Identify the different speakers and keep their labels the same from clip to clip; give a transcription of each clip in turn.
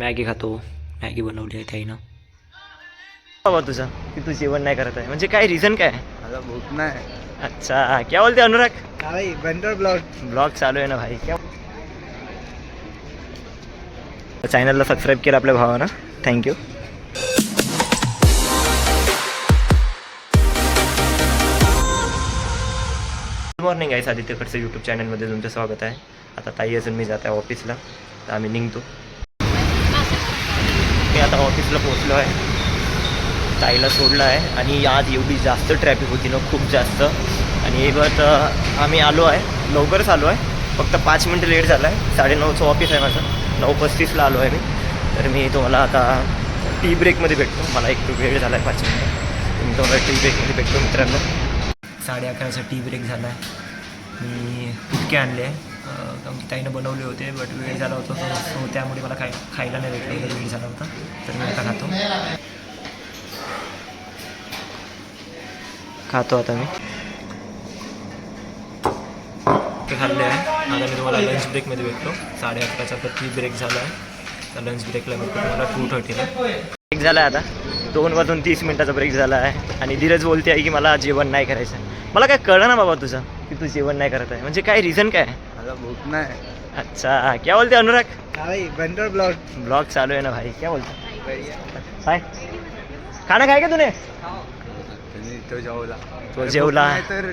Speaker 1: Maggi खातो Maggi बनवली आहे ताईनं. बाबा तुझा की तू जेवण नाही करत आहे. म्हणजे काय रिझन काय?
Speaker 2: मला भूक नाही.
Speaker 1: अच्छा क्या बोलते अनुराग?
Speaker 2: भाई बंदर ब्लॉग
Speaker 1: ब्लॉग चालू आहे ना भाई. क्या चॅनलला सबस्क्राईब केलं आपल्या भावानं. थँक्यू गुड मॉर्निंग आहे आदित्यकडचं यूट्यूब चॅनलमध्ये तुमचं स्वागत आहे. आता ताई अजून मी जात आहे ऑफिसला तर आम्ही निघतो. मी आता ऑफिसला पोचलो आहे. ताईला सोडलं आहे आणि आज एवढी जास्त ट्रॅफिक होती ना खूप जास्त. आणि हे बघ आम्ही आलो आहे. लवकरच आलो आहे. फक्त पाच मिनटं लेट झालं आहे साडेनऊचं ऑफिस आहे माझं. नऊ पस्तीसला आलो आहे मी. तर मी तुम्हाला आता टी ब्रेकमध्ये भेटतो. मला एक वेळ झाला आहे पाच मिनटं. मी तुम्हाला टी ब्रेकमध्ये भेटतो मित्रांनो. साडे अकराचा टी ब्रेक झाला आहे मी फुटके आणले आहे. ताईनं बनवले होते बट वेळ झाला होता तो सो त्यामुळे मला काय खायला नाही भेटलं वेळ झाला होता. तर मी आता खातो. खातो आता मी. ते खाल्ले आहे. आता मी तुम्हाला लंच ब्रेकमध्ये भेटतो साडे अकराचा तर ती ब्रेक झाला आहे. तर लंच ब्रेकला भेटतो तुम्हाला टू थर्टीला ब्रेक झाला आहे आता. दोन वाजून तीस मिनटाचा ब्रेक झाला आहे. आणि धीरज बोलते आहे की मला जेवण नाही करायचं मला काय कळलं ना बाबा तुझं की तू जेवण नाही करत आहे. म्हणजे काय रिझन काय आहे?
Speaker 2: मला भूक नाही.
Speaker 1: अच्छा क्या बोलते अनुराग?
Speaker 2: भाई बंदर ब्लॉग.
Speaker 1: ब्लॉग चालू आहे ना भाई क्या बोलते? काय खाना खाय का तूने?
Speaker 2: तो जेवला.
Speaker 1: तो जेवला.
Speaker 2: भूक नाही तर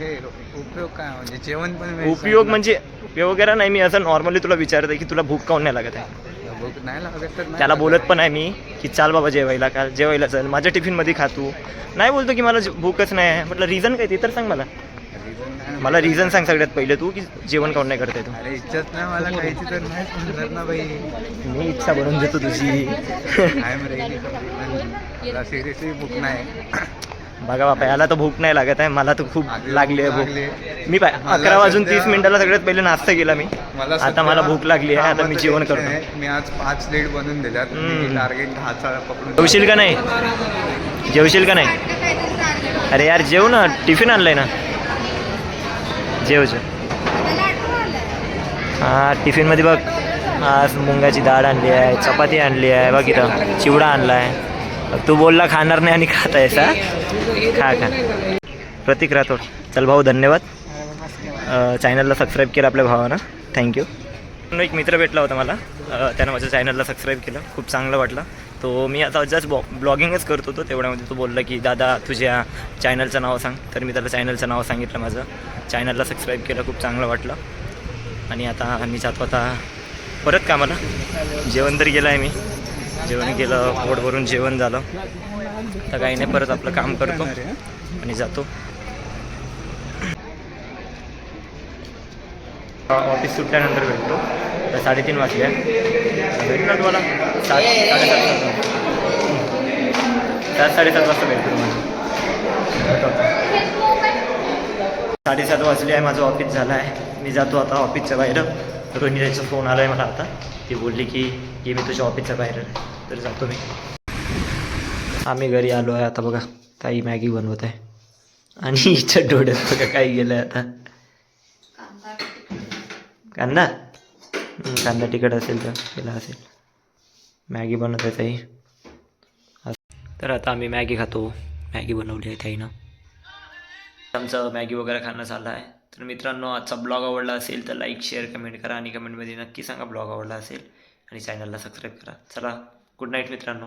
Speaker 2: हे उपयोग काय? म्हणजे जेवण पण वेळेत
Speaker 1: उपयोग. म्हणजे उपयोग वगैरे नाही मी असं नॉर्मली तुला विचारत की तुला भूक काऊन नाही लागत आहे?
Speaker 2: भूक नाही लागत तर नाही
Speaker 1: त्याला
Speaker 2: लागत.
Speaker 1: बोलत पण आहे मी की चाल बाबा जेवायला का जेवायला चल माझ्या टिफिनमध्ये खा तू. नाही बोलतो की मला जे- भूकच नाही आहे. म्हटलं रिझन काय ते तर सांग मला. मला रिझन सांग सगळ्यात पहिले तू की जेवण काऊन नाही करताय तू?
Speaker 2: अरे इच्छाच नाही मला खायची तर नाही समजणार ना बाई.
Speaker 1: मी इच्छा बनवून देतो तुझी.
Speaker 2: सिरियसली भूक नाही.
Speaker 1: बघा बापा याला तर भूक नाही लागत आहे. मला तर खूप
Speaker 2: लागली,
Speaker 1: आहे. भूक मी पाय अकरा वाजून तीस मिनिटाला सगळ्यात पहिले नाश्ता केला मी. आता मला भूक लागली आहे. आता मी जेवण करतो.
Speaker 2: मी आज पाच लेट बनवून. मी टार्गेट दहाचा पकडून
Speaker 1: जेवशील का नाही? जेवशील का नाही? अरे यार जेव ना. टिफिन आणलंय ना. जेव हां टिफिनमध्ये बघ. आज मुंगाची डाळ आणली आहे चपाती आणली आहे बघ इथं. चिवडा आणला आहे तू बोलला खाणार नाही आणि खात आहेस हा? खा खा. प्रतीक राठोड. चल भाऊ धन्यवाद. चॅनलला सबस्क्राईब केलं आपल्या भावानं. थँक्यू एक मित्र भेटला होता मला. त्यानं माझ्या चॅनलला सबस्क्राईब केलं. खूप चांगलं वाटलं. तो मी आता जस्ट बॉ ब्लॉगिंगच करत होतो. तेवढ्यामध्ये तो बोलला की दादा तुझ्या चॅनलचं नाव सांग. तर मी त्याला चॅनलचं नाव सांगितलं माझं. चॅनलला सबस्क्राईब केलं. खूप चांगलं वाटलं. आणि आता मी जातो आता परत कामाला. जेवण तरी गेलं आहे मी. जेवण केलं. पोट भरून जेवण झालं. तर काही नाही परत आपलं काम करतो. आणि जातो. ऑफिस सुटल्यानंतर भेटतो. तर साडेतीन वाजले. भेटणार तुम्हाला? सात साडेसात वाजता. सात साडेसात वाजता भेटतो तुम्हाला. साडेसात वाजले आहे माझं ऑफिस झालं आहे मी जातो आता ऑफिसच्या बाहेर. रोहिणीचा फोन आला आहे मला आता. ती बोलली की ये मी तुझ्या ऑफिसच्या बाहेर आहे. तर जातो मी. आम्ही घरी आलो आहे आता बघा. ताई मॅगी बनवत आहे. आणि हिच्या डोळ्यात बघा काय गेलं आहे आता. कांदा. कांदा तिखट असेल तर केला असेल. मॅगी बनवत आहे ताई. तर आता आम्ही मॅगी खातो. मॅगी बनवली आहे ताईनं. आमचं मॅगी वगैरे खाणं झालं आहे. तर मित्रांनो आजचा ब्लॉग आवडला असेल तर लाईक शेअर कमेंट करा आणि कमेंटमध्ये नक्की सांगा ब्लॉग आवडला असेल. आणि चॅनलला सबस्क्राईब करा. चला गुड नाईट मित्रांनो.